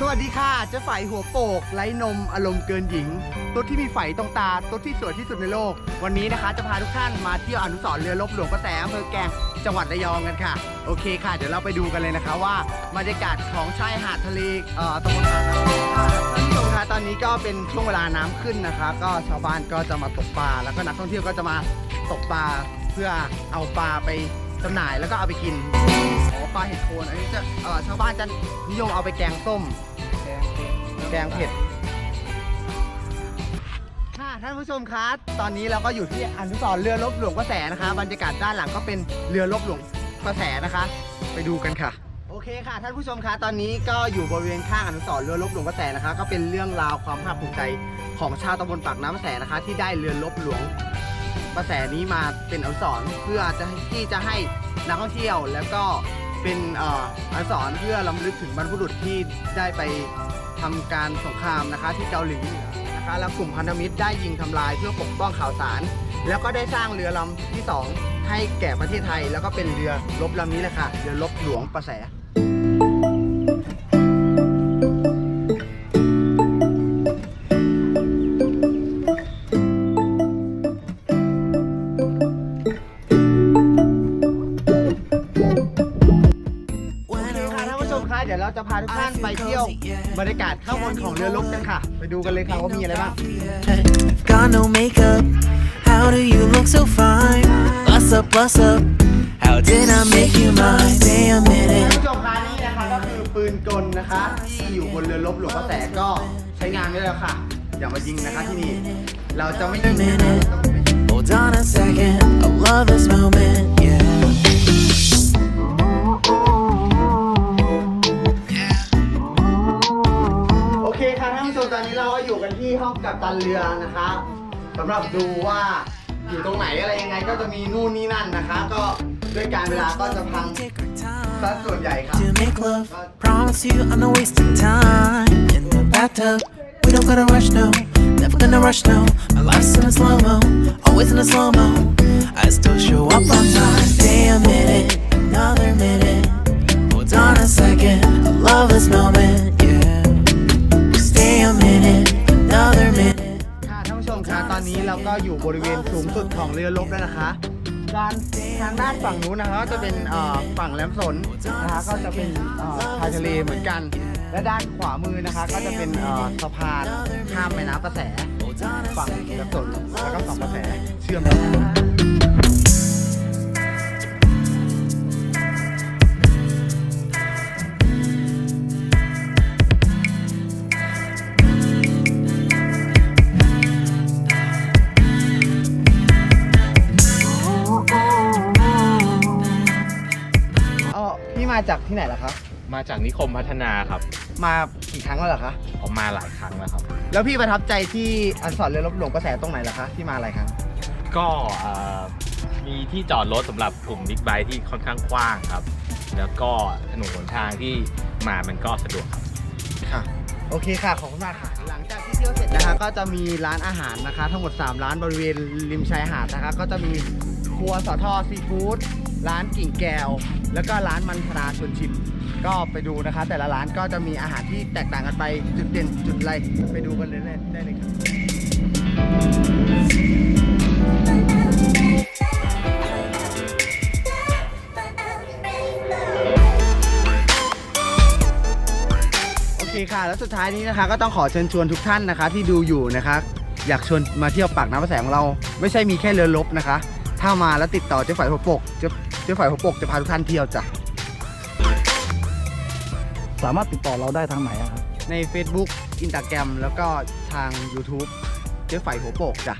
สวัสดีค่ะเจ๊ไฝหัวโปกไร้นมอารมณ์เกินหญิงตุ๊ดที่มีไฝตรงตาตุ๊ดที่สวยที่สุดในโลก วันนี้นะคะจะพาทุกท่านมาเที่ยวอนุสรณ์เรือรบหลวงประแสอำเภอแกลงจังหวัดระยองกันค่ะ โอเคค่ะ เดี๋ยวเราไปดูกันเลยนะคะว่าบรรยากาศของชายหาดทะเลเอ่อตำบลหาดน้ำท่านผู้ชมคะตอนนี้ก็เป็นช่วงเวลาน้ำขึ้นนะคะ ก็ชาวบ้านก็จะมาตกปลาแล้วก็นักท่องเที่ยวก็จะมาตกปลาเพื่อเอาปลาไป จำหน่ายแล้วก็เอาไปกินอ๋อปลาเห็ดโคนอันนี้จะเอ่อชาวบ้านจะนิยมเอาไปแกงส้ม แกงเผ็ดค่ะท่านผู้ชมคะตอนนี้เราก็อยู่ที่อนุสรณ์เรือรบหลวงกระแสนะคะ บรรยากาศด้านหลังก็เป็นเรือรบหลวงกระแสนะคะ ไปดูกันค่ะ โอเคค่ะ ท่านผู้ชมคะตอนนี้ก็อยู่บริเวณข้างอนุสรณ์เรือรบหลวงกระแสนะคะ ก็เป็นเรื่องราวความภาคภูมิใจของชาวตำบลปากน้ำกระแสนะคะ ที่ได้เรือรบหลวง กระแสนี้มาเป็นอนุสรณ์เพื่อจะที่จะให้นักท่องเที่ยวแล้วก็เป็นเอ่ออนุสรณ์เพื่อลำลึกถึงบรรพบุรุษที่ได้ไปทำการสงครามนะคะที่เกาหลีเหนือนะคะแล้วกลุ่มพันธมิตรได้ยิงทำลายเพื่อปกป้องข่าวสาร แล้วก็ได้สร้างเรือลำที่2ให้แก่ประเทศไทย แล้วก็เป็นเรือรบลำนี้แหละค่ะเรือรบหลวงประแส พาทุกท่านไปเที่ยวบรรยากาศข้างบนของเรือรบกันค่ะ ไปดูกันเลยค่ะว่ามีอะไรบ้าง Got no makeup. How do you look so fine? Bust up, bust up. How did I make you mine? Stay a ท่าน minute. ผู้ชมคะนี่นะคะก็คือปืนกลนะคะที่อยู่บนเรือรบหลวงพระแสงก็ใช้งานได้แล้วค่ะ อย่ามายิงนะคะที่นี่ เราจะไม่ยิงนะคะต้องไม่ยิง Hold on a second. I love this moment. Yeah. กัปตันเรือนะคะสำหรับดูว่าอยู่ตรงไหนอะไรยังไงก็จะมีนู่นนี่นั่นนะคะ ก็ด้วยการเวลาก็จะพัง Take our ซะส่วนใหญ่ค่ะ to make love. Promise you I'm not wasting time in the bathtub. We don't gotta rush, no. Never gonna rush, no. My life's in a slow mo, always in a slow mo. I still show up on time. Stay a minute, another minute. Hold on a second. I love this moment, อนนี้เราก็อยู่บริเวณสูงสุดของเรือลบแล้วนะคะด้านทางด้านฝั่งนู้นนะคะก็จะเป็นฝั่งแหลมสนนะคะก็จะเป็นชายทะเลเหมือนกัน และด้านขวามือนะคะ ก็จะเป็นสะพานข้ามแม่น้ำประแส ฝั่งแหลมสนแล้วก็ฝั่งประแสเชื่อมกัน อ๋อพี่มาจากที่ไหนล่ะครับ มาจากนิคมพัฒนาครับ มากี่ครั้งแล้วเหรอคะ ผมมาหลายครั้งแล้วครับ แล้วพี่ประทับใจที่อันสอนเรือรบหลวงประแสตรงไหนล่ะคะ ที่มาหลายครั้ง ก็เอ่อมีที่จอดรถสำหรับกลุ่มบิ๊กไบค์ที่ค่อนข้างกว้างครับ แล้วก็ถนนหนทางที่มามันก็สะดวกครับ ค่ะ โอเคค่ะ ขอบคุณมากค่ะ หลังจากที่เที่ยวเสร็จนะคะ ก็จะมีร้านอาหารนะคะ ทั้งหมด 3 ร้านบริเวณริมชายหาดนะคะ ก็จะมีครัวสอทอซีฟู้ด ร้านกิ่งแก้ว แล้วก็ร้านมันธนาชวนชิม ก็ไปดูนะคะ แต่ละร้านก็จะมีอาหารที่แตกต่างกันไปจุดเด่นจุดอะไรไปดูกันเลยได้เลยครับโอเคค่ะแล้วสุดท้ายนี้นะคะก็ต้องขอเชิญชวนทุกท่านนะคะที่ดูอยู่นะคะ อยากชวนมาเที่ยวปากน้ำประแสของเรา ไม่ใช่มีแค่เรือรบนะคะ ถ้ามาแล้วติดต่อเจ๊ฝ่ายหัวโปกเจ๊เจ๊ฝ่ายหัวโปกจะพาทุกท่านเที่ยวจ้ะ สามารถติดต่อเราได้ทางไหนอะครับ ใน Facebook Instagram แล้วก็ทาง YouTube เจ๊ฝ่ายหัวโปกจ้ะ